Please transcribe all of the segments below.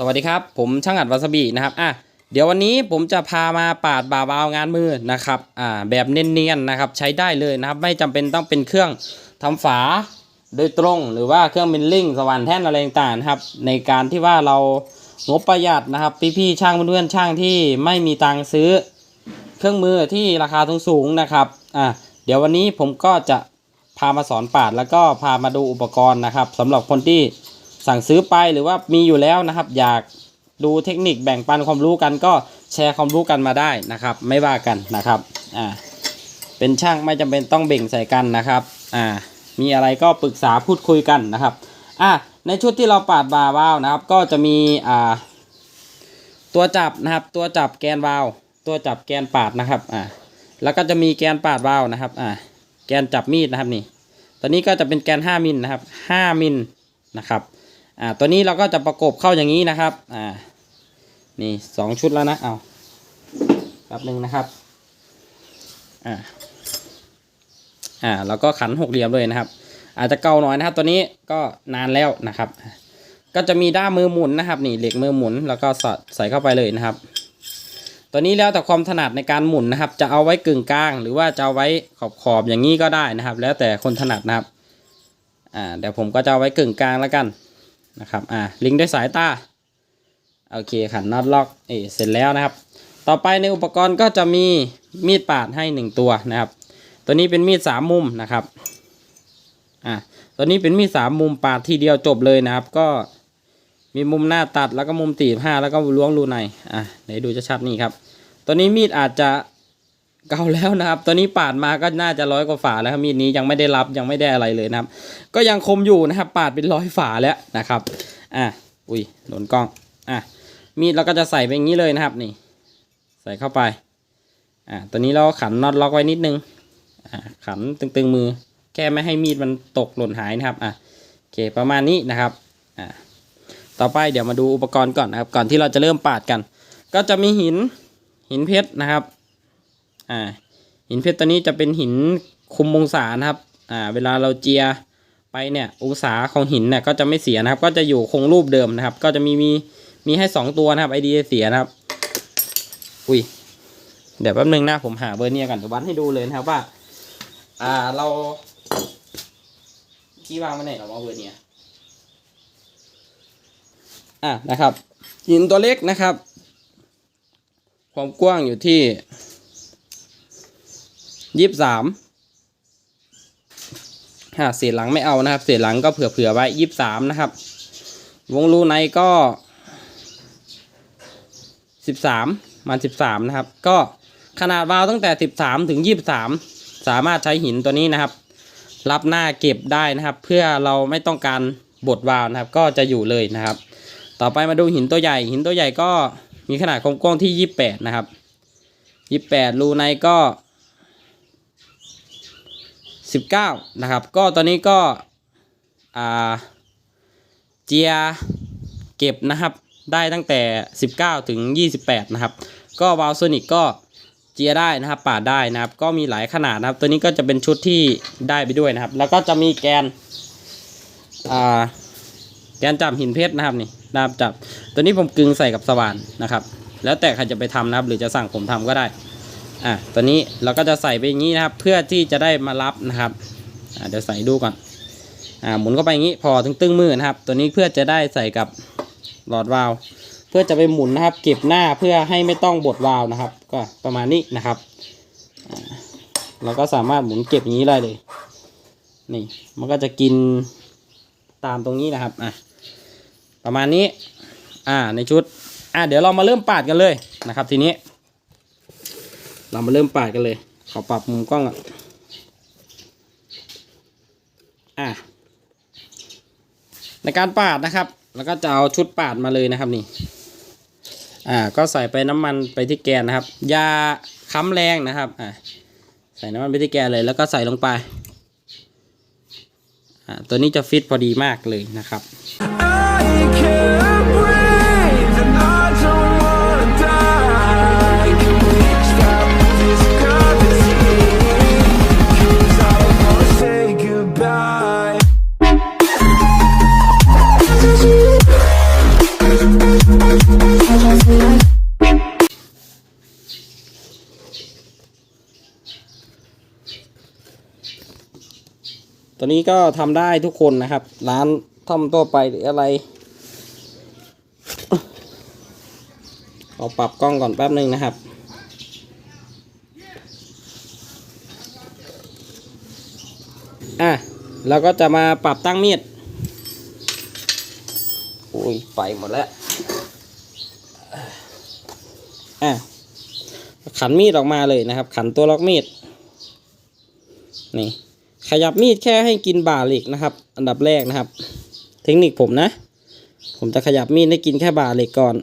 สวัสดีครับ ผมช่างอัดวาซาบินะครับอะเดี๋ยววันนี้ผมจะพามาปาดบ่าวาวงานมือนะครับอ่าแบบเนียนๆนะครับใช้ได้เลยนะครับ ไม่จำเป็นต้องเป็นเครื่องทำฝาโดยตรงหรือว่าเครื่องมิลลิ่งสว่านแท่นอะไรต่างๆนะครับ ในการที่ว่าเรางบประหยัดนะครับ พี่ๆช่างเพื่อนๆช่างที่ไม่มีตังค์ซื้อ เครื่องมือที่ราคาสูงๆนะครับอะเดี๋ยววันนี้ผมก็จะพามาสอนปาดแล้วก็พามาดูอุปกรณ์นะครับสำหรับคนที่ สั่งซื้อไปหรือว่ามีอยู่แล้วนะครับ อยากดูเทคนิคแบ่งปันความรู้กันก็แชร์ความรู้กันมาได้นะครับ ไม่ว่ากันนะครับอ่าเป็นช่างไม่จำเป็นต้องเบ่งใส่กันนะครับอ่ามีอะไรก็ปรึกษาพูดคุยกันนะครับอ่าในชุดที่เราปาดบาร์วาล์วนะครับ ก็จะมีอ่าตัวจับนะครับ ตัวจับแกนวาล์วตัวจับแกนปาดนะครับอ่าแล้วก็จะมีแกนปาดวาล์วนะครับอ่าแกนจับมีดนะครับนี่ตอนนี้ก็จะเป็นแกน 5มิลนะครับ5มิลนะครับ อ่าตัวนี้เราก็จะประกบเข้าอย่างนี้นะครับอ่านี่สองชุดแล้วนะเอาแป๊บหนึ่งนะครับอ่าอ่าแล้วก็ขันหกเหลี่ยมเลยนะครับ อาจจะเก่าหน่อยนะครับ ตัวนี้ก็นานแล้วนะครับ ก็จะมีด้ามมือหมุนนะครับ นี่เหล็กมือหมุนแล้วก็สอดใส่เข้าไปเลยนะครับ ตัวนี้แล้วแต่ความถนัดในการหมุนนะครับ จะเอาไว้กึ่งกลาง หรือว่าจะเอาไว้ขอบขอบๆอย่างนี้ก็ได้นะครับ แล้วแต่คนถนัดนะครับอ่าเดี๋ยวผมก็จะเอาไว้กึ่งกลางแล้วกัน นะครับอ่าลิงด้วยสายตาโอเคขันน็อตล็อกเอเสร็จแล้วนะครับ ต่อไปในอุปกรณ์ก็จะมีมีดปาดให้หนึ่งตัวนะครับ ตัวนี้เป็นมีดสามมุมนะครับอ่าตัวนี้เป็นมีดสามมุมปาดทีเดียวจบเลยนะครับ ก็มีมุมหน้าตัดแล้วก็มุมตีบห้าแล้วก็ล้วงรูในอะไหนดูจะชัดนี่ครับ ตัวนี้มีดอาจจะ เก่าแล้วนะครับตัวนี้ปาดมาก็น่าจะร้อยกว่าฝาแล้วครับมีดนี้ยังไม่ได้รับยังไม่ได้อะไรเลยนะครับ ก็ยังคมอยู่นะครับ ปาดเป็นร้อยฝาแล้วนะครับอะอุ้ยโดนกล้องอะมีดเราก็จะใส่ไปอย่างนี้เลยนะครับนี่ ใส่เข้าไปอะตัวนี้เราขันน็อตล็อกไว้นิดนึงอะขันตึงๆมือ แค่ไม่ให้มีดมันตกหล่นหายนะครับอะโอเคประมาณนี้นะครับอะต่อไปเดี๋ยวมาดูอุปกรณ์ก่อนนะครับ ก่อนที่เราจะเริ่มปาดกัน ก็จะมีหินหินเพชรนะครับ อ่าหินเพชรตัวนี้จะเป็นหินคุมองศานะครับอ่าเวลาเราเจียไปเนี่ยองศาของหินเนี่ยก็จะไม่เสียนะครับ ก็จะอยู่คงรูปเดิมนะครับ ก็จะมีมีมีให้สองตัวนะครับไอเดียเสียนะครับ อุ้ยเดี๋ยวแป๊บนึงนะผมหาเบอร์เนียกันเดี๋ยววัดให้ดูเลยนะครับว่า อ่าเราที่วางไว้ไหนเราเอาเบอร์เนียอะนะครับ หินตัวเล็กนะครับ ความกว้างอยู่ที่ ยี่สิบสามฮะเศษหลังไม่เอานะครับ เศษหลังก็เผื่อๆไว้ยี่สิบสามนะครับ วงรูในก็สิบสามมันสิบสามนะครับ ก็ขนาดวาล์วตั้งแต่สิบสามถึงยี่สิบสามสามารถใช้หินตัวนี้นะครับ รับหน้าเก็บได้นะครับ เพื่อเราไม่ต้องการบดวาล์วนะครับ ก็จะอยู่เลยนะครับ ต่อไปมาดูหินตัวใหญ่ หินตัวใหญ่ก็มีขนาดความกว้างที่ยี่สิบแปดนะครับยี่สิบแปดรูในก็ สิบเก้านะครับ ก็ตอนนี้ก็เจียเก็บนะครับได้ตั้งแต่ 19 ถึง 28 นะครับ ก็วาลโซนิกก็เจียได้นะครับปาดได้นะครับ ก็มีหลายขนาดนะครับ ตัวนี้ก็จะเป็นชุดที่ได้ไปด้วยนะครับ แล้วก็จะมีแกนแกนจับหินเพชรนะครับนี่ด้ามจับ ตัวนี้ผมกึงใส่กับสว่านนะครับ แล้วแต่ใครจะไปทำนะครับ หรือจะสั่งผมทำก็ได้ อะตัวนี้เราก็จะใส่ไปอย่างนี้นะครับ เพื่อที่จะได้มารับนะครับอ่าเดี๋ยวใส่ดูก่อนอ่าหมุนเข้าไปอย่างนี้พอถึงตึ้งมือนะครับ ตัวนี้เพื่อจะได้ใส่กับหลอดวาล์วเพื่อจะไปหมุนนะครับ เก็บหน้าเพื่อให้ไม่ต้องบดวาล์วนะครับ ก็ประมาณนี้นะครับเราก็สามารถหมุนเก็บอย่างนี้ได้เลย นี่ มันก็จะกินตามตรงนี้นะครับอะประมาณนี้ อ่าในชุด อ่าเดี๋ยวเรามาเริ่มปาดกันเลยนะครับ ทีนี้ เรามาเริ่มปาดกันเลย ขอปรับมุมกล้องอะอะในการปาดนะครับ แล้วก็จะเอาชุดปาดมาเลยนะครับนี่ อ่า ก็ใส่ไปน้ำมันไปที่แกนนะครับ ยาค้ำแรงนะครับ อ่า ใส่น้ำมันไปที่แกนเลย แล้วก็ใส่ลงไป อ่า ตัวนี้จะฟิตพอดีมากเลยนะครับ ตัวนี้ก็ทำได้ทุกคนนะครับ ร้านทำตัวไปหรืออะไรขอปรับกล้องก่อนแป๊บหนึ่งนะครับ อะเราก็จะมาปรับตั้งมีดอุ้ยไปหมดแล้วอะขันมีดออกมาเลยนะครับ ขันตัวล็อกมีด นี่ ขยับมีดแค่ให้กินบ่าเหล็กนะครับ อันดับแรกนะครับ เทคนิคผมนะ ผมจะขยับมีดให้กินแค่บ่าเหล็กก่อน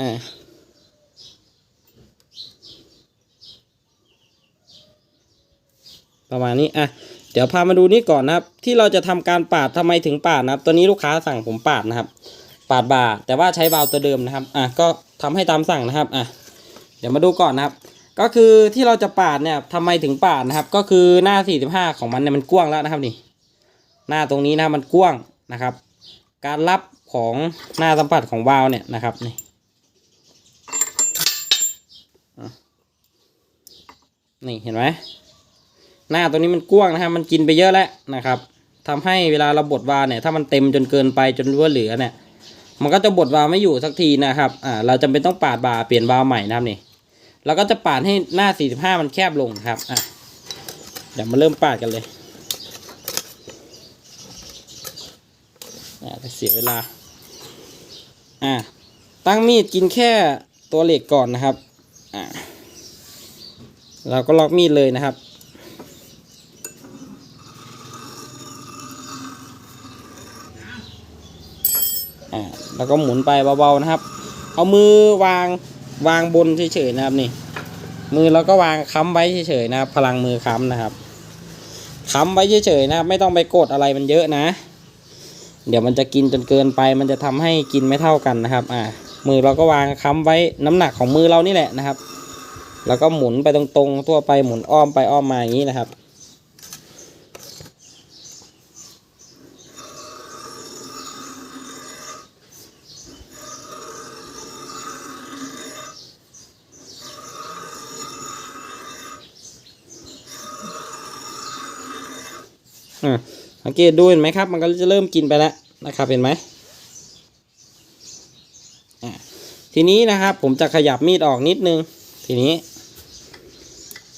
อ่าประมาณนี้ อะ เดี๋ยวพามาดูนี่ก่อนนะครับ ที่เราจะทำการปาดทำไมถึงปาดนะครับ ตัวนี้ลูกค้าสั่งผมปาดนะครับ ปาดบ่าแต่ว่าใช้วาล์วตัวเดิมนะครับอะก็ทำให้ตามสั่งนะครับอะเดี๋ยวมาดูก่อนนะครับ ก็คือที่เราจะปาดเนี่ยทำไมถึงปาดนะครับ ก็คือหน้า 45 ของมันเนี่ยมันกว้างแล้วนะครับนี่ หน้าตรงนี้นะมันกว้างนะครับ การรับของหน้าสัมผัสของวาล์วเนี่ยนะครับนี่นี่เห็นไหมหน้าตัวนี้มันกว้างนะครับ มันกินไปเยอะแล้วนะครับทำให้เวลาเราบดวาล์วเนี่ย ถ้ามันเต็มจนเกินไปจนรั่วเหลือเนี่ย มันก็จะบดวาล์วไม่อยู่สักทีนะครับ อ่า เราจำเป็นต้องปาดบาเปลี่ยนวาล์วใหม่นะครับนี่ เราก็จะปาดให้หน้า 45 มันแคบลงครับ อะ เดี๋ยวมาเริ่มปาดกันเลย อ่าจะเสียเวลา อ่า ตั้งมีดกินแค่ตัวเหล็กก่อนนะครับ อ่า เราก็ล็อกมีดเลยนะครับ อ่าแล้วก็หมุนไปเบาๆนะครับ เอามือวางวางบนเฉยๆนะครับนี่ มือเราก็วางค้ำไว้เฉยๆนะครับ พลังมือค้ำนะครับค้ำไว้เฉยๆนะครับ ไม่ต้องไปกดอะไรมันเยอะนะ เดี๋ยวมันจะกินจนเกินไป มันจะทำให้กินไม่เท่ากันนะครับ อ่ามือเราก็วางค้ำไว้น้ำหนักของมือเรานี่แหละนะครับ แล้วก็หมุนไปตรงๆ ทั่วไปหมุนอ้อมไปอ้อมมาอย่างนี้นะครับ อ่าสังเกตดูเห็นไหมครับ มันก็จะเริ่มกินไปแล้วนะครับเห็นไหมอ่าทีนี้นะครับ ผมจะขยับมีดออกนิดนึง ทีนี้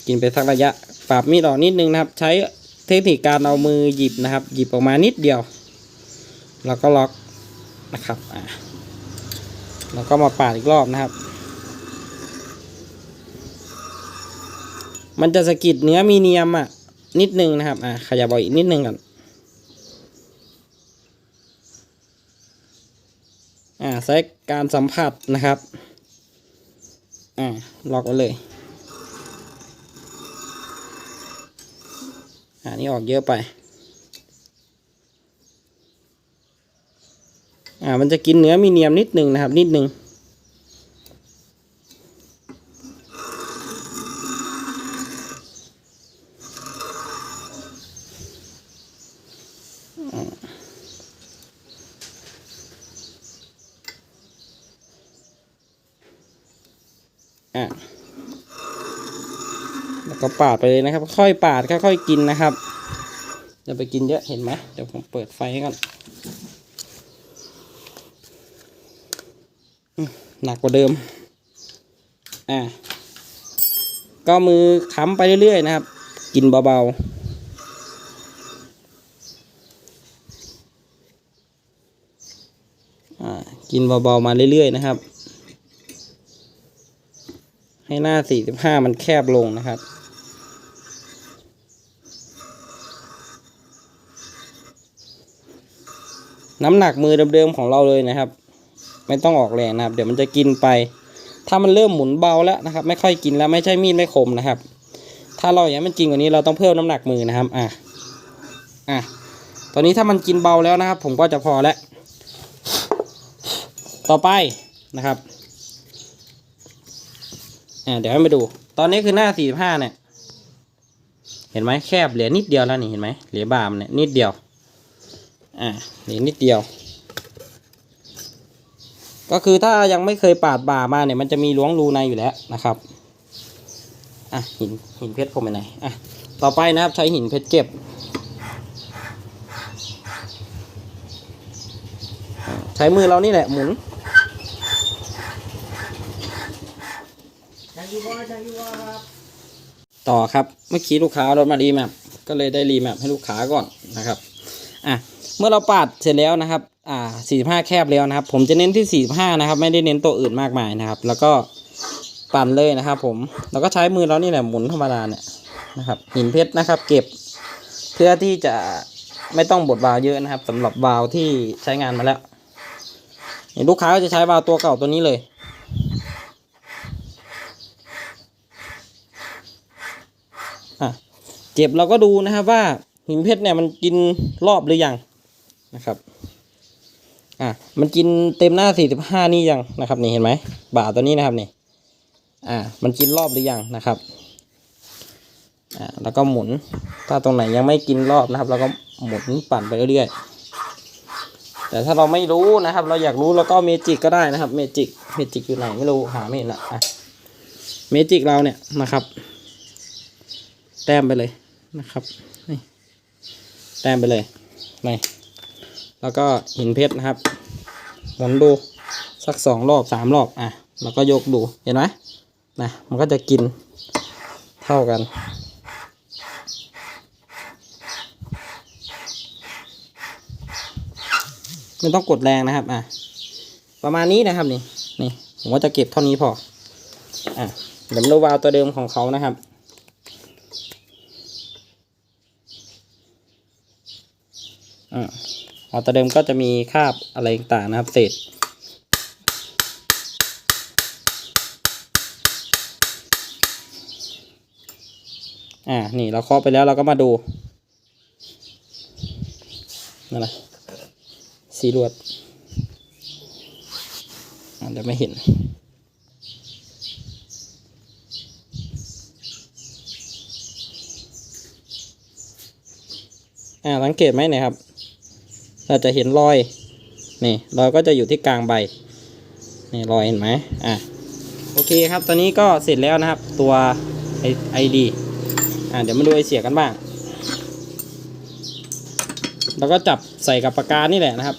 กินไปสักระยะ ปรับมีดออกนิดนึงนะครับ ใช้เทคนิคการเอามือหยิบนะครับ หยิบออกมานิดเดียว แล้วก็ล็อกนะครับอ่าแล้วก็มาปาดอีกรอบนะครับ มันจะสะกิดเนื้อมีเนียมอะ นิดนึงนะครับ อ่าขยับออกอีกนิดนึงก่อนอ่าใช้การสัมผัสนะครับ อ่าล็อกไว้เลย อ่านี่ออกเยอะไป อ่ามันจะกินเนื้อมีเนียมนิดนึงนะครับ นิดนึง แล้วก็ปาดไปเลยนะครับ ค่อยปาดค่อยๆกินนะครับอย่าไปกินเยอะเห็นไหมเดี๋ยวผมเปิดไฟให้ก่อนหนักกว่าเดิมอะก็มือค้ำไปเรื่อยๆนะครับ กินเบาๆอ่ากินเบาๆมาเรื่อยๆนะครับ ให้หน้า 45 มันแคบลงนะครับ น้ำหนักมือเดิมๆของเราเลยนะครับ ไม่ต้องออกแรงนะครับ เดี๋ยวมันจะกินไป ถ้ามันเริ่มหมุนเบาแล้วนะครับ ไม่ค่อยกินแล้วไม่ใช่มีดไม่คมนะครับ ถ้าเราอยากให้มันจริงกว่านี้เราต้องเพิ่มน้ำหนักมือนะครับอะอะตอนนี้ถ้ามันกินเบาแล้วนะครับ ผมก็จะพอแล้ว ต่อไปนะครับอ่าเดี๋ยวให้มาดู ตอนนี้คือหน้า45เนี่ย เห็นไหมแคบเหลือนิดเดียวแล้วนี่เห็นไหมเหลือบามเนี่ยนิดเดียว อ่าเหลือนิดเดียว ก็คือถ้ายังไม่เคยปาดบ่ามาเนี่ยมันจะมีล้วงรูในอยู่แล้วนะครับอะหินหินเพชรผมไปไหนอะต่อไปนะครับใช้หินเพชรเก็บใช้มือเรานี่แหละหมุนต่อครับเมื่อกี้ลูกค้ารถมารีแมปก็เลยได้รีแมปให้ลูกค้าก่อนนะครับอะ เมื่อเราปาดเสร็จแล้วนะครับ อ่า 45 แคบแล้วนะครับ ผมจะเน้นที่ 45 นะครับ ไม่ได้เน้นตัวอื่นมากมายนะครับ แล้วก็ปั่นเลยนะครับ ผม แล้วก็ใช้มือเรานี่แหละหมุนธรรมดาเนี่ยนะครับ หินเพชรนะครับ เก็บเพื่อที่จะไม่ต้องบดวาล์วเยอะนะครับสำหรับวาล์วที่ใช้งานมาแล้วลูกค้าก็จะใช้วาล์วตัวเก่าตัวนี้เลยอะเก็บเราก็ดูนะครับว่าหินเพชรเนี่ยมันกินรอบหรือยัง นะครับอะมันกินเต็มหน้า 45 นี่ยังนะครับนี่เห็นไหมบ่าตัวนี้นะครับนี่อ่ามันกินรอบหรือยังนะครับอ่าแล้วก็หมุน ถ้าตรงไหนยังไม่กินรอบนะครับเราก็หมุนปั่นไปเรื่อยๆแต่ถ้าเราไม่รู้นะครับ เราอยากรู้เราก็เมจิกก็ได้นะครับเมจิกเมจิกอยู่ไหนไม่รู้หาไม่เห็นละอะเมจิกเราเนี่ยนะครับ แต้มไปเลยนะครับนี่แต้มไปเลยนี่ แล้วก็หินเพชรนะครับ หมุนดูสักสองรอบสามรอบอะแล้วก็ยกดูเห็นไหมนะมันก็จะกินเท่ากัน ไม่ต้องกดแรงนะครับอะประมาณนี้นะครับนี่นี่ผมก็จะเก็บเท่านี้พออะเดี๋ยวมาวาวตัวเดิมของเขานะครับอ่า อ๋อตัวเดิมก็จะมีคาบอะไรต่างนะครับเศษอ่า นี่เราเคาะไปแล้วเราก็มาดู นั่นแหละสีลวดอ่าเดี๋ยวไม่เห็น อ่า สังเกตไหมเนี่ยครับ เราจะเห็นรอยนี่รอยก็จะอยู่ที่กลางใบนี่รอยเห็นไหมอะโอเคครับตอนนี้ก็เสร็จแล้วนะครับตัวไอดีอะเดี๋ยวมาดูไอเสียกันบ้างแล้วก็จับใส่กับปากกานี่แหละนะครับ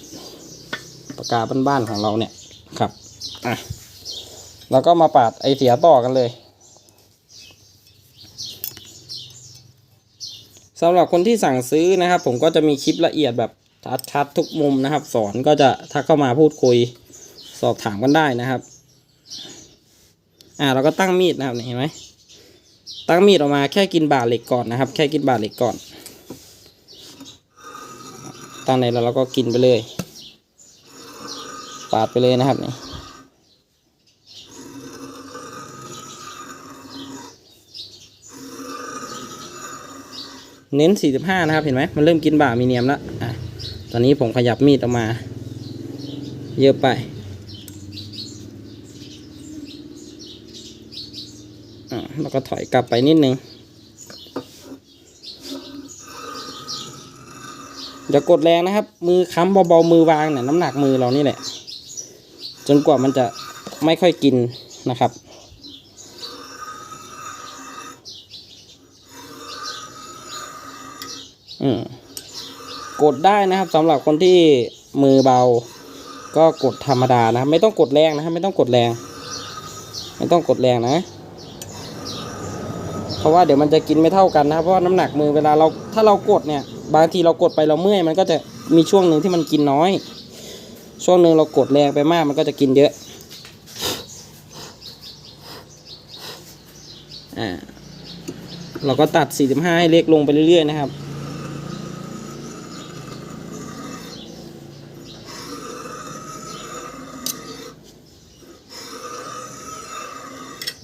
ปากกาบ้านๆของเราเนี่ยครับอะแล้วก็มาปาดไอเสียต่อกันเลยสำหรับคนที่สั่งซื้อนะครับ ผมก็จะมีคลิปละเอียดแบบ ชัดๆทุกมุมนะครับ สอนก็จะทักเข้ามาพูดคุยสอบถามกันได้นะครับ อ่าเราก็ตั้งมีดนะครับเห็นไหมตั้งมีดออกมาแค่กินบาเหล็กก่อนนะครับ แค่กินบาเหล็กก่อนตั้งในแล้วเราก็กินไปเลย ปาดไปเลยนะครับนี่เน้น 45 นะครับ เห็นไหม มันเริ่มกินบ่ามีเนียมแล้วอะ อนนี้ผมขยับมีดออกมา เยอะไปแล้วก็ถอยกลับไปนิดนึงอย่ากดแรงนะครับ มือค้ำเบาๆมือวางเนี่ยน้ำหนักมือเรานี่แหละ จนกว่ามันจะไม่ค่อยกินนะครับ อืม กดได้นะครับสำหรับคนที่มือเบา ก็กดธรรมดานะ ไม่ต้องกดแรงนะครับไม่ต้องกดแรง ไม่ต้องกดแรงนะ เพราะว่าเดี๋ยวมันจะกินไม่เท่ากันนะครับเพราะว่าน้ำหนักมือเวลาเราถ้าเรากดเนี่ย บางทีเรากดไปเราเมื่อย มันก็จะมีช่วงหนึ่งที่มันกินน้อย ช่วงหนึ่งเรากดแรงไปมากมันก็จะกินเยอะอ่าเราก็ตัด 45 ให้เล็กลงไปเรื่อยๆนะครับ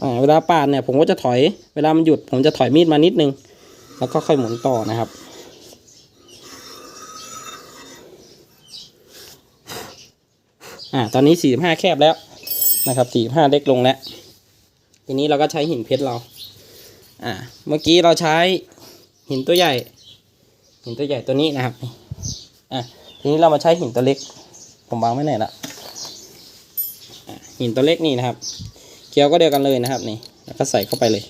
อ่าเว ลาปาดเนี่ยผมก็จะถอย เวลามันหยุด ผมจะถอยมีดมานิดนึง แล้วก็ค่อยหมุนต่อนะครับ อ่า ตอนนี้45แคบแล้วนะครับ45เล็กลงแล้ว ทีนี้เราก็ใช้หินเพชรเรา อ่า เมื่อกี้เราใช้หินตัวใหญ่ หินตัวใหญ่ตัวนี้นะครับ อะ ทีนี้เรามาใช้หินตัวเล็ก ผมวางไว้ไหนละหินตัวเล็กนี่นะครับ เกี๊ยวก็เดียวกันเลยนะครับนี่แล้วก็ใส่เข้าไปเลย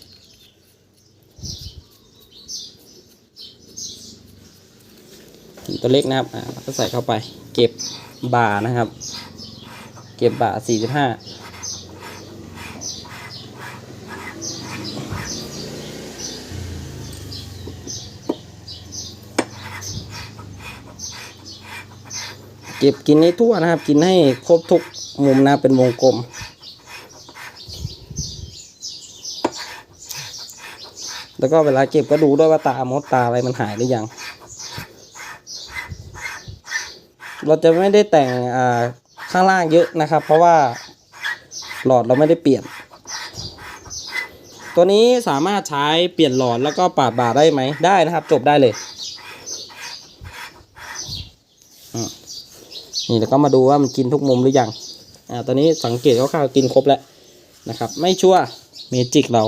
หินตัวเล็กนะครับอ่าก็ใส่เข้าไป เก็บบ่านะครับ เก็บบ่าสี่สิบห้าเก็บกินให้ทั่วนะครับ กินให้ครบทุกมุมนะเป็นวงกลม แล้วก็เวลาเก็บก็ดูด้วยว่าตามดตาอะไรมันหายหรือยัง เราจะไม่ได้แต่งข้างล่างเยอะนะครับ เพราะว่าหลอดเราไม่ได้เปลี่ยน ตัวนี้สามารถใช้เปลี่ยนหลอดแล้วก็ปาดบาได้ไหมได้นะครับ จบได้เลยอืมนี่แล้วก็มาดูว่ามันกินทุกมุมหรือยังอ่าตอนนี้สังเกตคร่าวๆกินครบแล้วนะครับ ไม่ชั่วเมจิกเรา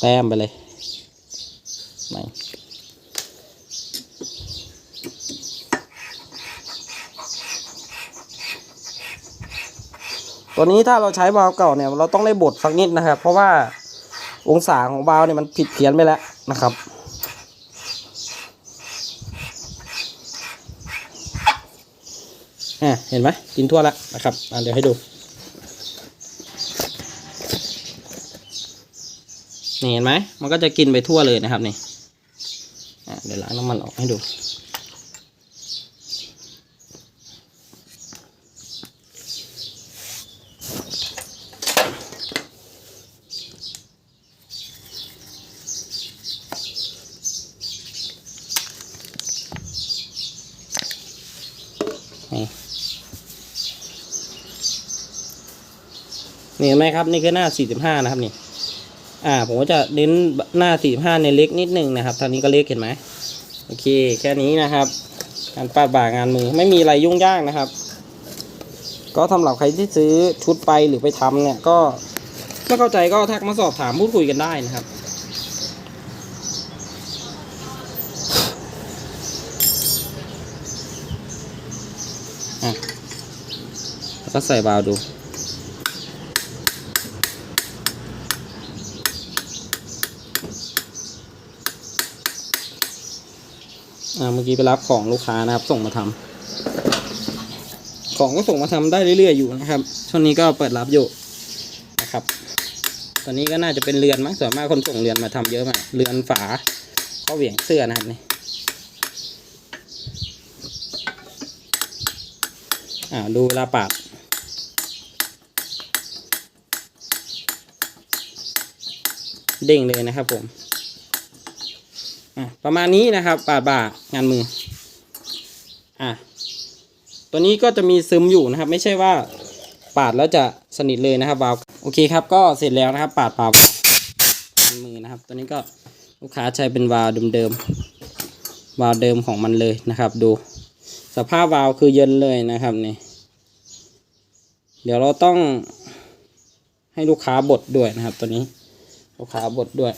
แต้มไปเลยไหนตัวนี้ถ้าเราใช้วาล์วเก่าเนี่ยเราต้องได้บดสักนิดนะครับ เพราะว่าองศาของวาล์วเนี่ยมันผิดเพี้ยนไปแล้วนะครับ เห็นไหมกินทั่วแล้วนะครับเดี๋ยวให้ดู นี่เห็นไหมมันก็จะกินไปทั่วเลยนะครับนี่เดี๋ยวล้างน้ำมันออกให้ดู นี่เห็นไหมครับ นี่คือหน้า 45 นะครับนี่ อ่าผมก็จะเน้นหน้า 45 ในเล็กนิดนึงนะครับทางนี้ก็เล็กเห็นไหมโอเค แค่นี้นะครับการปาดบ่างานมือไม่มีอะไรยุ่งยากนะครับ ก็สำหรับใครที่ซื้อชุดไปหรือไปทำเนี่ยก็ไม่เข้าใจก็ทักมาสอบถามพูดคุยกันได้นะครับอะก็ใส่บาวดู เมื่อกี้ไปรับของลูกค้านะครับ ส่งมาทำของก็ส่งมาทำได้เรื่อยๆอยู่นะครับ ช่วงนี้ก็เปิดรับอยู่นะครับ ตอนนี้ก็น่าจะเป็นเรือนมั้งส่วนมากคนส่งเรือนมาทำเยอะมากเรือนฝาข้อเหวี่ยงเสื้อนะครับนี่อ่าดูเวลาปาดเด้งเลยนะครับผม อะประมาณนี้นะครับปาดบ่างานมืออะตัวนี้ก็จะมีซึมอยู่นะครับ ไม่ใช่ว่าปาดแล้วจะสนิทเลยนะครับวาล์วโอเคครับก็เสร็จแล้วนะครับ ปาดปาล์วงานมือนะครับ ตัวนี้ก็ลูกค้าใช้เป็นวาล์วเดิมๆวาล์วเดิมของมันเลยนะครับ ดู สภาพวาล์วคือเย็นเลยนะครับนี่เดี๋ยวเราต้องให้ลูกค้าบดด้วยนะครับ ตัวนี้ ลูกค้าบดด้วย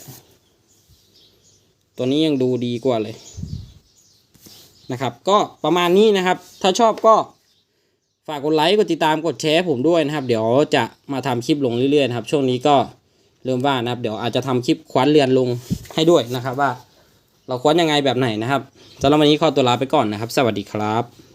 ตัวนี้ยังดูดีกว่าเลยนะครับ ก็ประมาณนี้นะครับ ถ้าชอบก็ฝากกดไลค์กดติดตามกดแชร์ผมด้วยนะครับ เดี๋ยวจะมาทำคลิปลงเรื่อยๆนะครับ ช่วงนี้ก็เริ่มว่านะครับ เดี๋ยวอาจจะทำคลิปคว้านเรือนลงให้ด้วยนะครับว่า เราคว้านยังไงแบบไหนนะครับสำหรับวันนี้ขอตัวลาไปก่อนนะครับ สวัสดีครับ